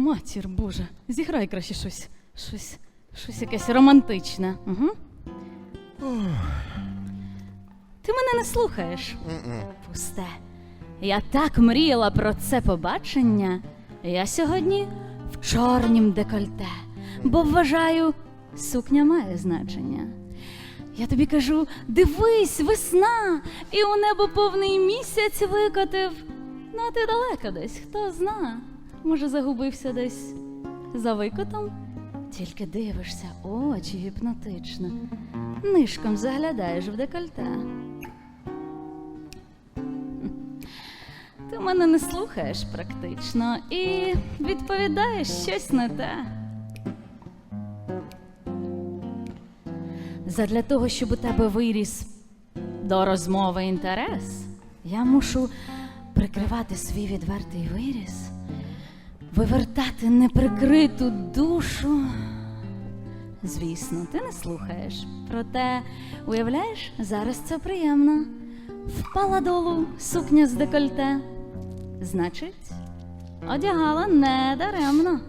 Матір Божа, зіграй краще щось. Щось, щось якесь романтичне. Угу. Ти мене не слухаєш. Пусте. Я так мріяла про це побачення. Я сьогодні в чорнім декольте, бо вважаю, сукня має значення. Я тобі кажу: дивись, весна, і у небо повний місяць викотив. Ну, а ти далеко десь, хто зна. Може, загубився десь за викотом? Тільки дивишся, очі гіпнотично. Нишком заглядаєш в декольте. Ти мене не слухаєш практично і відповідаєш щось не те. Задля того, щоб у тебе виріс до розмови інтерес, я мушу прикривати свій відвертий виріс, вивертати неприкриту душу. Звісно, ти не слухаєш. Проте, уявляєш, зараз це приємно. Впала долу сукня з декольте. Значить, одягала не даремно.